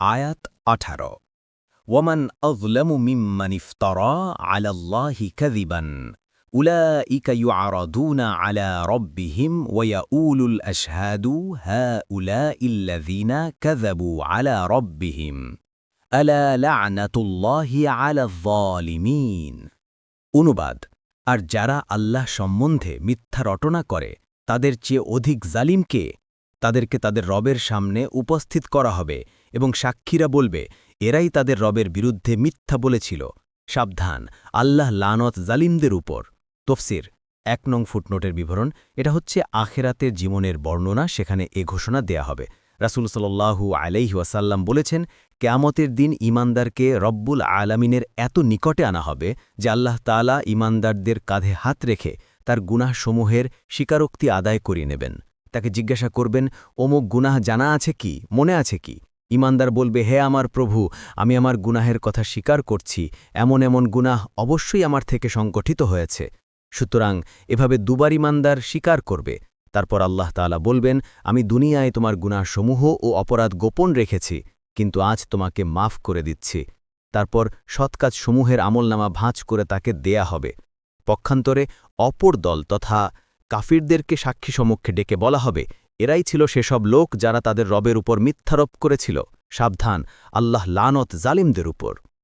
আয়াত আঠারো। ওয়ামান আযলামু মিম্মান ইফতারা আলা আল্লাহি কাযিবান, উলাইকা ইউআরাদুনা আলা রাব্বিহিম ওয়া ইয়াউলুল আশহাদু হাউলাইল্লাযীনা কাযাবু আলা রাব্বিহিম, আলা লা'নাতুল্লাহি আলা যালিমিন অনুবাদ, আর যারা আল্লাহ সম্বন্ধে মিথ্যা রটনা করে, তাদের চেয়ে অধিক জালিমকে, তাদেরকে তাদের রবের সামনে উপস্থিত করা হবে। এবং সাক্ষীরা বলবে, এরাই তাদের রবের বিরুদ্ধে মিথ্যা বলেছিল। সাবধান, আল্লাহ লানত জালিমদের উপর। তফসির, এক নং ফুটনোটের বিবরণ, এটা হচ্ছে আখেরাতের জীবনের বর্ণনা, সেখানে এ ঘোষণা দেয়া হবে। রাসুল সাল্লাহু আলাইহি ওয়াসাল্লাম বলেছেন, কেয়ামতের দিন ইমানদারকে রব্বুল আলামিনের এত নিকটে আনা হবে যে আল্লাহ তালা ইমানদারদের কাঁধে হাত রেখে তার গুনাহসমূহের স্বীকারোক্তি আদায় করিয়ে নেবেন। তাকে জিজ্ঞাসা করবেন, অমুক গুনাহ জানা আছে কি? মনে আছে কি? ইমানদার বলবে, হে আমার প্রভু, আমি আমার গুনাহের কথা স্বীকার করছি। এমন এমন গুনাহ অবশ্যই আমার থেকে সংগঠিত হয়েছে। সুতরাং এভাবে দুবার ইমানদার স্বীকার করবে। তারপর আল্লাহ তাআলা বলবেন, আমি দুনিয়ায় তোমার গুনাহসমূহ ও অপরাধ গোপন রেখেছি, কিন্তু আজ তোমাকে মাফ করে দিচ্ছি। তারপর সৎকাজ সমূহের আমলনামা ভাঁজ করে তাকে দেয়া হবে। পক্ষান্তরে অপর দল তথা কাফিরদেরকে সাক্ষী সমক্ষে ডেকে বলা হবে এরাই ছিল সেসব লোক যারা তাদের রবের উপর মিথ্যারোপ করেছিল। সাবধান, আল্লাহ লানত জালিমদের উপর।